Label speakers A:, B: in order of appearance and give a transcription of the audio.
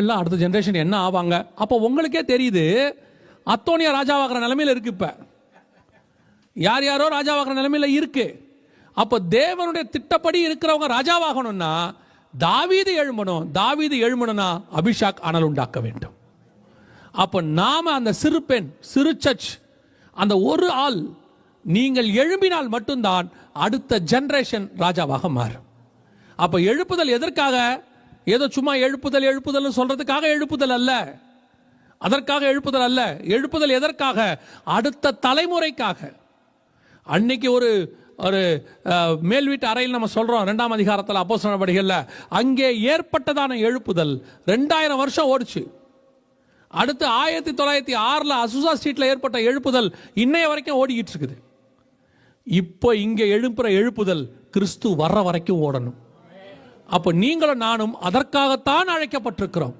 A: எல்லாம் அடுத்த ஜென்ரேஷன் என்ன ஆவாங்க? அப்போ உங்களுக்கே தெரியுது அத்தோனியா ராஜாவாகிற நிலைமையில் இருக்கு இப்போ. யார் யாரோ ராஜாவாகிற நிலைமையில் இருக்கு. அப்போ தேவனுடைய திட்டப்படி இருக்கிறவங்க ராஜாவாகணும்னா தாவீது எழும்பணும். தாவீது எழும்பணும்னா அபிஷாக் அனல் உண்டாக்க வேண்டும். அப்போ நாம அந்த சிறு பெண் சிறு சர்ச் அந்த ஒரு ஆள் நீங்கள் எழும்பினால் மட்டும்தான் அடுத்த ஜென்ரேஷன் ராஜாவாக மாறும். அப்போ எழுப்புதல் எதற்காக? ஏதோ சும்மா எழுப்புதல் எழுப்புதல் சொல்றதுக்காக எழுப்புதல் அல்ல. அதற்காக எழுப்புதல் அல்ல. எழுப்புதல் எதற்காக? அடுத்த தலைமுறைக்காக. அன்னைக்கு ஒரு ஒரு மேல் வீட்டு அறையில் நம்ம சொல்றோம் ரெண்டாம் அதிகாரத்தில் அப்போ நடவடிக்கையில் அங்கே ஏற்பட்டதான எழுப்புதல் ரெண்டாயிரம் வருஷம் ஓடுச்சு. அடுத்து ஆயிரத்தி தொள்ளாயிரத்தி ஆறில் அசுசா ஸ்ட்ரீட்டில் ஏற்பட்ட எழுப்புதல் இன்னைய வரைக்கும் ஓடிக்கிட்டு இருக்குது. இப்போ இங்கே எழுப்புற எழுப்புதல் கிறிஸ்து வர்ற வரைக்கும் ஓடணும். அப்போ நீங்களும் நானும் அதற்காகத்தான் அழைக்கப்பட்டிருக்கிறோம்.